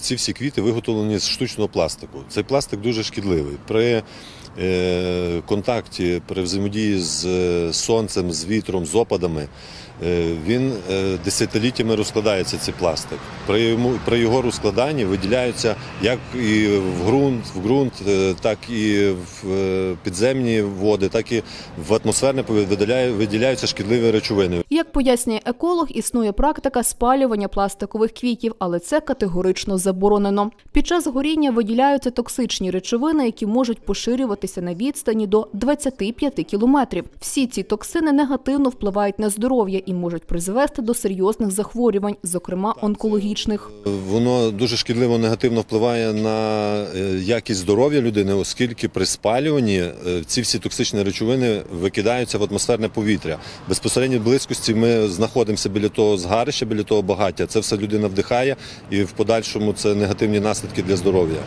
Ці всі квіти виготовлені з штучного пластику. Цей пластик дуже шкідливий. При контакті, при взаємодії з е, сонцем, з вітром, з опадами, е, він е, десятиліттями розкладається цей пластик. При, його розкладанні виділяються як і в ґрунт, в ґрунт, е, так і в е, підземні води, так і в атмосферне повітря виділяються шкідливі речовини. Як пояснює еколог, існує практика спалювання пластикових квітів, але це категорично заборонено. Під час горіння виділяються токсичні речовини, які можуть поширюватися на відстані до 25 кілометрів. Всі ці токсини негативно впливають на здоров'я і можуть призвести до серйозних захворювань, зокрема онкологічних. Воно дуже шкідливо негативно впливає на е, якість здоров'я людини, оскільки при спалюванні е, ці всі токсичні речовини викидаються в атмосферне повітря. Безпосередньо в близькості ми знаходимося біля того згарища, біля того багаття. Це все людина вдихає, і в подальшому це негативні наслідки для здоров'я.